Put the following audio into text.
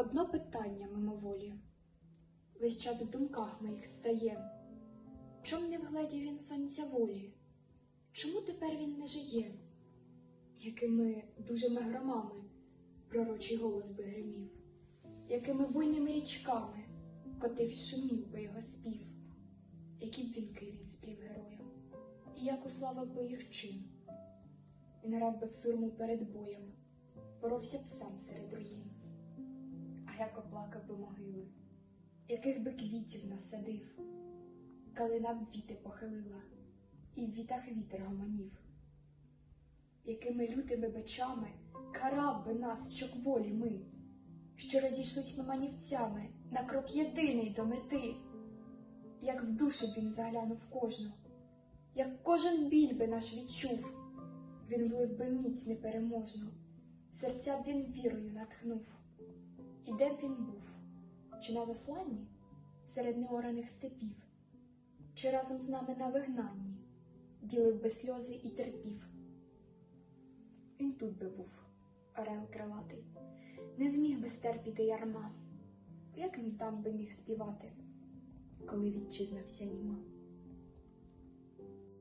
Одно питання мимоволі, весь час в думках моїх встає. Чом не вгледів він сонця волі? Чому тепер він не жиє? Якими дужими громами пророчий голос би гримів, якими буйними річками котивсь шумів би його спів, які б вінки він сплів героям, і як уславив би їх чин. Він грав би в сурму перед боєм, боровся б сам серед руїн, а як оплакав би могили, яких би квітів насадив, калина б віти похилила, і в вітах вітер гомонів, якими лютими бичами карав би нас, що кволі ми, що розійшлись ми манівцями на крок єдиний до мети, як в душу б він заглянув кожну, як кожен біль би наш відчув, він влив би міць непереможну, серця б він вірою натхнув. Де б він був, чи на засланні? Серед неораних степів, чи разом з нами на вигнанні, ділив би сльози і терпів. Він тут би був, орел крилатий, не зміг би стерпіти ярма, як він там би міг співати, коли вітчизна вся німа.